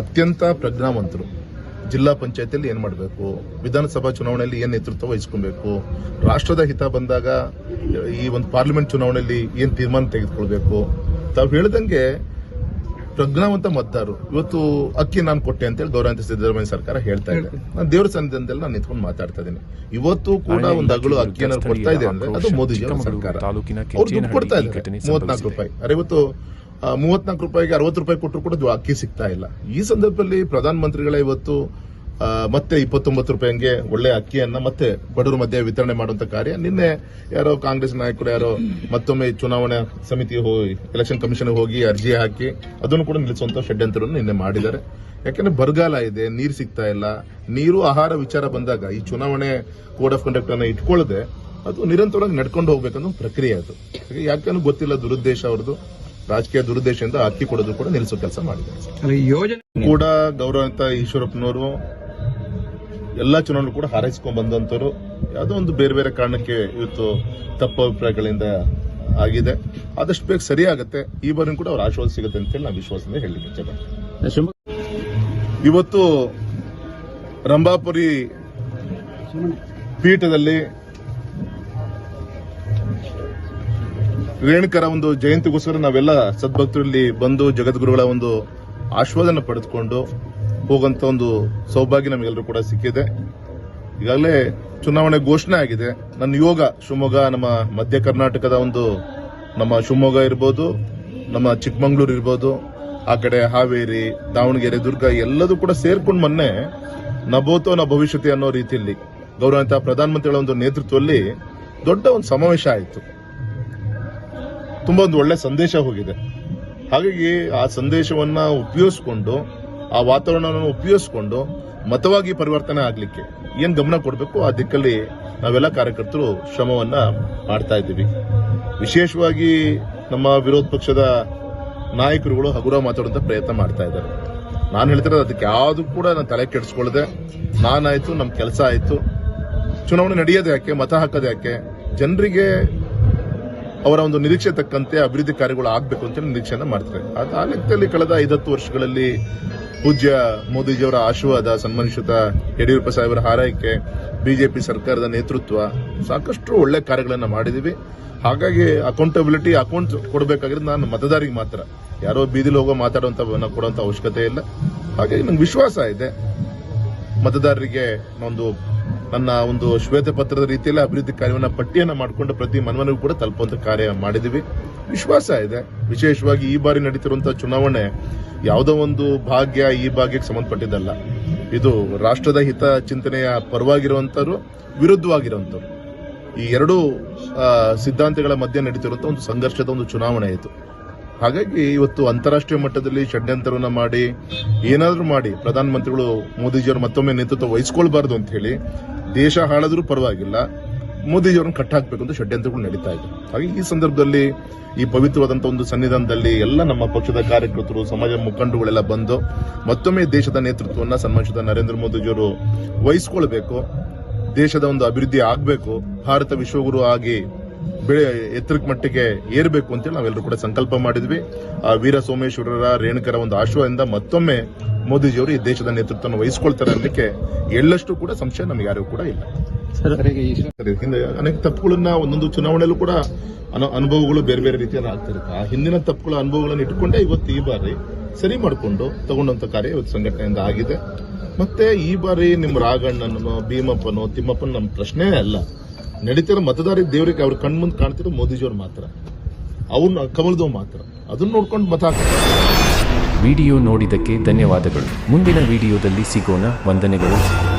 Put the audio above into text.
ಅತ್ಯಂತ ಪ್ರಜ್ಞಾವಂತರು. ಜಿಲ್ಲಾ ಪಂಚಾಯತಿಯಲ್ಲಿ ಏನ್ ಮಾಡಬೇಕು? ವಿಧಾನಸಭಾ ಚುನಾವಣೆಯಲ್ಲಿ ಏನ್ ನೇತೃತ್ವ ವಹಿಸ್ಕೊಬೇಕು? ರಾಷ್ಟ್ರದ ಹಿತ ಬಂದಾಗ ಈ ಒಂದು ಪಾರ್ಲಿಮೆಂಟ್ ಚುನಾವಣೆಯಲ್ಲಿ ಏನ್ ತೀರ್ಮಾನ ತೆಗೆದುಕೊಳ್ಬೇಕು? ತಾವು ಹೇಳ್ದಂಗೆ ಪ್ರಜ್ಞಾವಂತ ಮತದಾರರು. ಇವತ್ತು ಅಕ್ಕಿ ನಾನು ಕೊಟ್ಟೆ ಅಂತೇಳಿ ಗೌರವಾಂತ ಸಿದ್ದರಾಮಯ್ಯ ಸರ್ಕಾರ ಹೇಳ್ತಾ ಇದೆ. ನಾನು ದೇವರ ಸನ್ನಿಧಾನದಲ್ಲಿ ನಾನು ನಿಂತ್ಕೊಂಡು ಮಾತಾಡ್ತಾ ಇದ್ದೀನಿ. ಇವತ್ತು ಕೂಡ ಒಂದು ಅಗಳು ಅಕ್ಕಿ ಏನಾದ್ರು ಕೊಡ್ತಾ ಇದೆ ಅಂದ್ರೆ ಅದು ಮೋದಿ ಸರ್ಕಾರ. ಅವ್ರು ದುಡ್ಡು ಕೊಡ್ತಾ ಇದ್ದಾರೆ. ಮೂವತ್ನಾಲ್ಕು ರೂಪಾಯಿ. ಅರೆ ಇವತ್ತು ಮೂವತ್ನಾಲ್ಕು ರೂಪಾಯಿಗೆ ಅರವತ್ತು ರೂಪಾಯಿ ಕೊಟ್ಟರು ಕೂಡ ಅಕ್ಕಿ ಸಿಗ್ತಾ ಇಲ್ಲ. ಈ ಸಂದರ್ಭದಲ್ಲಿ ಪ್ರಧಾನ ಮಂತ್ರಿಗಳೇ ಇವತ್ತು ಮತ್ತೆ ಇಪ್ಪತ್ತೊಂಬತ್ತು ರೂಪಾಯಿಗೆ ಒಳ್ಳೆ ಅಕ್ಕಿಯನ್ನ ಮತ್ತೆ ಬಡವರ ಮಧ್ಯೆ ವಿತರಣೆ ಮಾಡುವಂತ ಕಾರ್ಯ. ನಿನ್ನೆ ಯಾರೋ ಕಾಂಗ್ರೆಸ್ ನಾಯಕರು, ಯಾರೋ ಮತ್ತೊಮ್ಮೆ ಚುನಾವಣಾ ಸಮಿತಿ ಹೋಗಿ ಎಲೆಕ್ಷನ್ ಕಮಿಷನ್ ಹೋಗಿ ಅರ್ಜಿ ಹಾಕಿ ಅದನ್ನು ಕೂಡ ನಿಲ್ಲಿಸುವಂತ ಷಡ್ಯಂತ್ರವನ್ನು ನಿನ್ನೆ ಮಾಡಿದ್ದಾರೆ. ಯಾಕಂದ್ರೆ ಬರಗಾಲ ಇದೆ, ನೀರು ಸಿಗ್ತಾ ಇಲ್ಲ. ನೀರು, ಆಹಾರ ವಿಚಾರ ಬಂದಾಗ ಈ ಚುನಾವಣೆ ಕೋಡ್ ಆಫ್ ಕಂಡಕ್ಟ್ ಅನ್ನ ಇಟ್ಕೊಳ್ಳದೆ ಅದು ನಿರಂತರವಾಗಿ ನಡ್ಕೊಂಡು ಹೋಗ್ಬೇಕನ್ನೋ ಪ್ರಕ್ರಿಯೆ ಅದು. ಯಾಕಂದ್ರೆ ಗೊತ್ತಿಲ್ಲ ದುರುದ್ದೇಶ ಅವ್ರದ್ದು. ರಾಜಕೀಯ ದುರುದ್ದೇಶದಿಂದ ಅಕ್ಕಿ ಕೊಡೋದು ಕೂಡ ನಿಲ್ಲಿಸೋ ಕೆಲಸ ಮಾಡಿದ್ದಾರೆ. ಯೋಜನೆ ಕೂಡ ಗೌರವಂತ ಈಶ್ವರಪ್ಪನವರು ಎಲ್ಲಾ ಚುನಾವಣೆ ಕೂಡ ಹಾರೈಸ್ಕೊಂಡ್ ಬಂದಂತವರು ಯಾವುದೋ ಒಂದು ಬೇರೆ ಬೇರೆ ಕಾರಣಕ್ಕೆ ಇವತ್ತು ತಪ್ಪು ಅಭಿಪ್ರಾಯಗಳಿಂದ ಆಗಿದೆ. ಆದಷ್ಟು ಬೇಗ ಸರಿಯಾಗುತ್ತೆ. ಈ ಬಾರಿ ಕೂಡ ಅವ್ರ ಆಶ್ವಾಸ ಸಿಗುತ್ತೆ ಅಂತೇಳಿ ನಾವು ವಿಶ್ವಾಸದಿಂದ ಹೇಳಿದ್ವಿ. ಇವತ್ತು ರಂಭಾಪುರಿ ಪೀಠದಲ್ಲಿ ರೇಣುಕರ ಒಂದು ಜಯಂತಿಗೋಸ್ಕರ ನಾವೆಲ್ಲ ಸದ್ಭಕ್ತರಲ್ಲಿ ಬಂದು ಜಗದ್ಗುರುಗಳ ಒಂದು ಆಶೀರ್ವಾದನ ಪಡೆದುಕೊಂಡು ಹೋಗುವಂತ ಒಂದು ಸೌಭಾಗ್ಯ ನಮಗೆಲ್ಲರೂ ಕೂಡ ಸಿಕ್ಕಿದೆ. ಈಗಾಗಲೇ ಚುನಾವಣೆ ಘೋಷಣೆ ಆಗಿದೆ. ನನ್ನ ಯೋಗ ಶಿವಮೊಗ್ಗ, ನಮ್ಮ ಮಧ್ಯ ಕರ್ನಾಟಕದ ಒಂದು ನಮ್ಮ ಶಿವಮೊಗ್ಗ ಇರ್ಬೋದು, ನಮ್ಮ ಚಿಕ್ಕಮಂಗ್ಳೂರು ಇರ್ಬೋದು, ಆ ಕಡೆ ಹಾವೇರಿ, ದಾವಣಗೆರೆ, ದುರ್ಗ ಎಲ್ಲದೂ ಕೂಡ ಸೇರ್ಕೊಂಡು ಮೊನ್ನೆ ನಭೋತೋ ನ ಭವಿಷ್ಯತೆ ಅನ್ನೋ ರೀತಿಯಲ್ಲಿ ಗೌರವಂತ ಪ್ರಧಾನಮಂತ್ರಿಗಳ ಒಂದು ನೇತೃತ್ವದಲ್ಲಿ ದೊಡ್ಡ ಒಂದು ಸಮಾವೇಶ ಆಯಿತು. ತುಂಬಾ ಒಂದು ಒಳ್ಳೆ ಸಂದೇಶ ಹೋಗಿದೆ. ಹಾಗಾಗಿ ಆ ಸಂದೇಶವನ್ನ ಉಪಯೋಗಿಸ್ಕೊಂಡು, ಆ ವಾತಾವರಣವನ್ನು ಉಪಯೋಗಿಸ್ಕೊಂಡು ಮತವಾಗಿ ಪರಿವರ್ತನೆ ಆಗ್ಲಿಕ್ಕೆ ಏನ್ ಗಮನ ಕೊಡಬೇಕು? ಆ ದಿಕ್ಕಲ್ಲಿ ನಾವೆಲ್ಲ ಕಾರ್ಯಕರ್ತರು ಶ್ರಮವನ್ನ ಮಾಡ್ತಾ ಇದ್ದೀವಿ. ವಿಶೇಷವಾಗಿ ನಮ್ಮ ವಿರೋಧ ಪಕ್ಷದ ನಾಯಕರುಗಳು ಹಗುರ ಮಾತಾಡುವಂತ ಪ್ರಯತ್ನ ಮಾಡ್ತಾ ಇದ್ದಾರೆ. ನಾನು ಹೇಳ್ತಿರೋದು ಅದಕ್ಕೆ ಯಾವ್ದು ಕೂಡ ನಾನು ತಲೆ ಕೆಡಿಸ್ಕೊಳ್ಳದೆ ನಾನಾಯ್ತು ನಮ್ಮ ಕೆಲಸ ಆಯ್ತು. ಚುನಾವಣೆ ನಡೆಯೋದು ಯಾಕೆ? ಮತ ಹಾಕೋದು ಯಾಕೆ? ಜನರಿಗೆ ಅವರ ಒಂದು ನಿರೀಕ್ಷೆ ತಕ್ಕಂತೆ ಅಭಿವೃದ್ಧಿ ಕಾರ್ಯಗಳು ಆಗಬೇಕು ಅಂತ ನಿರೀಕ್ಷೆಯನ್ನು ಮಾಡ್ತಾರೆ. ಆ ಲೆಕ್ಕದಲ್ಲಿ ಕಳೆದ ಐದತ್ತು ವರ್ಷಗಳಲ್ಲಿ ಪೂಜ್ಯ ಮೋದಿಜಿಯವರ ಆಶೀರ್ವಾದ ಸನ್ಮಾನಿಸಿದ ಯಡಿಯೂರಪ್ಪ ಸಾಹೇಬರ ಹಾರೈಕೆ, ಬಿಜೆಪಿ ಸರ್ಕಾರದ ನೇತೃತ್ವ ಸಾಕಷ್ಟು ಒಳ್ಳೆ ಕಾರ್ಯಗಳನ್ನು ಮಾಡಿದೀವಿ. ಹಾಗಾಗಿ ಅಕೌಂಟಬಿಲಿಟಿ ಅಕೌಂಟ್ ಕೊಡಬೇಕಾಗಿರೋದು ನಾನು ಮತದಾರಿಗೆ ಮಾತ್ರ. ಯಾರೋ ಬೀದಿಲಿ ಹೋಗೋ ಮಾತಾಡುವಂತ ಕೊಡುವಂತ ಅವಶ್ಯಕತೆ ಇಲ್ಲ. ಹಾಗಾಗಿ ನಂಗೆ ವಿಶ್ವಾಸ ಇದೆ. ಮತದಾರರಿಗೆ ಒಂದು ನನ್ನ ಒಂದು ಶ್ವೇತ ಪತ್ರದ ರೀತಿಯಲ್ಲಿ ಅಭಿವೃದ್ಧಿ ಕಾರ್ಯವನ್ನು ಪಟ್ಟಿಯನ್ನ ಮಾಡಿಕೊಂಡು ಪ್ರತಿ ಮನವನಿಗೂ ಕೂಡ ತಲುಪುವಂತ ಕಾರ್ಯ ಮಾಡಿದೀವಿ. ವಿಶ್ವಾಸ ಇದೆ. ವಿಶೇಷವಾಗಿ ಈ ಬಾರಿ ನಡೀತಿರುವಂತಹ ಚುನಾವಣೆ ಯಾವುದೋ ಒಂದು ಭಾಗ್ಯ ಈ ಭಾಗ್ಯಕ್ಕೆ ಸಂಬಂಧಪಟ್ಟಿದ್ದಲ್ಲ. ಇದು ರಾಷ್ಟ್ರದ ಹಿತ ಚಿಂತನೆಯ ಪರವಾಗಿರುವಂತರು, ವಿರುದ್ಧವಾಗಿರುವಂತರು. ಈ ಎರಡೂ ಸಿದ್ಧಾಂತಗಳ ಮಧ್ಯೆ ನಡೀತಿರುವಂತಹ ಒಂದು ಸಂಘರ್ಷದ ಒಂದು ಚುನಾವಣೆ ಇತ್ತು ಹಾಗಾಗಿ ಇವತ್ತು ಅಂತಾರಾಷ್ಟ್ರೀಯ ಮಟ್ಟದಲ್ಲಿ ಷಡ್ಯಂತ್ರವನ್ನ ಮಾಡಿ, ಏನಾದರೂ ಮಾಡಿ ಪ್ರಧಾನಮಂತ್ರಿಗಳು ಮೋದಿಜಿಯವರು ಮತ್ತೊಮ್ಮೆ ನೇತೃತ್ವ ವಹಿಸ್ಕೊಳ್ಬಾರ್ದು ಅಂತ ಹೇಳಿ ದೇಶ ಹಾಳಾದರೂ ಪರವಾಗಿಲ್ಲ, ಮೋದಿಜಿಯವರನ್ನ ಕಟ್ಟಾಕ್ಬೇಕು ಅಂತ ಷಡ್ಯಂತ್ರಗಳು ನಡೀತಾ ಇದೆ. ಹಾಗೆ ಈ ಸಂದರ್ಭದಲ್ಲಿ ಈ ಪವಿತ್ರವಾದಂತಹ ಒಂದು ಸನ್ನಿಧಾನದಲ್ಲಿ ಎಲ್ಲ ನಮ್ಮ ಪಕ್ಷದ ಕಾರ್ಯಕರ್ತರು, ಸಮಾಜ ಮುಖಂಡಗಳೆಲ್ಲ ಬಂದು ಮತ್ತೊಮ್ಮೆ ದೇಶದ ನೇತೃತ್ವವನ್ನ ಸನ್ಮಾನಿಸಿದ ನರೇಂದ್ರ ಮೋದಿಜಿಯವರು ವಹಿಸ್ಕೊಳ್ಬೇಕು, ದೇಶದ ಒಂದು ಅಭಿವೃದ್ಧಿ ಆಗಬೇಕು, ಭಾರತ ವಿಶ್ವಗುರು ಆಗಿ ಬೆಳೆ ಎತ್ತರಕ್ಕೆ ಮಟ್ಟಿಗೆ ಏರಬೇಕು ಅಂತೇಳಿ ನಾವೆಲ್ಲರೂ ಕೂಡ ಸಂಕಲ್ಪ ಮಾಡಿದ್ವಿ. ಆ ವೀರ ಸೋಮೇಶ್ವರರ ರೇಣುಕರ ಒಂದು ಆಶ್ರಯದಿಂದ ಮತ್ತೊಮ್ಮೆ ಮೋದಿಜಿಯವರು ಈ ದೇಶದ ನೇತೃತ್ವವನ್ನು ವಹಿಸಿಕೊಳ್ತಾರೆ ಅನ್ನಕ್ಕೆ ಎಳ್ಳಷ್ಟು ಕೂಡ ಸಂಶಯ ನಮ್ಗೆ ಯಾರಿಗೂ ಕೂಡ ಇಲ್ಲ. ಹಿಂದೆ ಅನೇಕ ತಪ್ಪುಗಳನ್ನ ಒಂದೊಂದು ಚುನಾವಣೆಯಲ್ಲೂ ಕೂಡ ಅನು- ಅನುಭವಗಳು ಬೇರೆ ಬೇರೆ ರೀತಿಯಲ್ಲಿ ಆಗ್ತಿರುತ್ತೆ. ಆ ಹಿಂದಿನ ತಪ್ಪುಗಳ ಅನುಭವಗಳನ್ನು ಇಟ್ಟುಕೊಂಡೇ ಇವತ್ತು ಈ ಬಾರಿ ಸರಿ ಮಾಡಿಕೊಂಡು ತಗೊಂಡಂತ ಕಾರ್ಯ ಇವತ್ತು ಸಂಘಟನೆಯಿಂದ ಆಗಿದೆ. ಮತ್ತೆ ಈ ಬಾರಿ ನಿಮ್ಮ ರಾಘಣ್ಣನೋ ಭೀಮಪ್ಪನು ತಿಮ್ಮಪ್ಪನ ನಮ್ಮ ಪ್ರಶ್ನೆ ಅಲ್ಲ. ನಡೀತಿರೋ ಮತದಾರಿ ದೇವರಿಗೆ ಅವ್ರ ಕಣ್ಮುಂದ್ ಕಾಣ್ತಿರೋ ಮೋದಿಜಿಯವ್ರು ಮಾತ್ರ. ಅವ್ರನ್ನ ಕಮಲದವ್ ಮಾತ್ರ. ಅದನ್ನ ನೋಡ್ಕೊಂಡು ಮತ ವಿಡಿಯೋ ನೋಡಿದ್ದಕ್ಕೆ ಧನ್ಯವಾದಗಳು. ಮುಂದಿನ ವಿಡಿಯೋದಲ್ಲಿ ಸಿಗೋಣ. ವಂದನೆಗಳು.